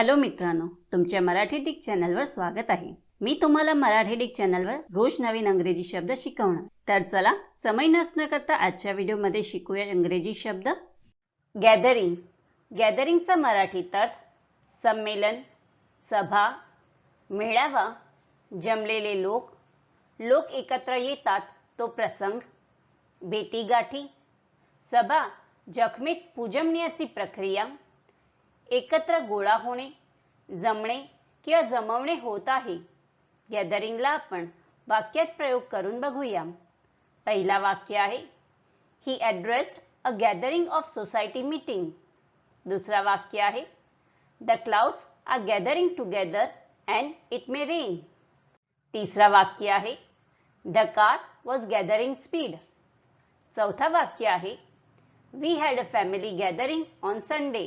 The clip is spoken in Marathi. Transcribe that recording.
हॅलो मित्रांनो तुमच्या मराठी डिक चॅनलवर स्वागत आहे. मी तुम्हाला मराठी डिक चॅनलवर रोज नवीन अंग्रेजी शब्द शिकवणार. तर चला समय नसणं करता आजच्या व्हिडिओमध्ये शिकूया इंग्रजी शब्द. गॅदरिंग गॅदरिंगचा मराठीत अर्थ संमेलन सभा मेळावा जमलेले लोक. लोक एकत्र येतात तो प्रसंग. भेटीगाठी. सभा जखमीत पूजमण्याची प्रक्रिया. एकत्र गोळा होणे जमणे किंवा जमवणे होत आहे. गॅदरिंगला आपण वाक्यात प्रयोग करून बघूया. पहिला वाक्य आहे he addressed a gathering of society meeting दुसरा वाक्य आहे the clouds are gathering together and it may rain तिसरा वाक्य आहे the car was gathering speed चौथा वाक्य आहे we had a family gathering on Sunday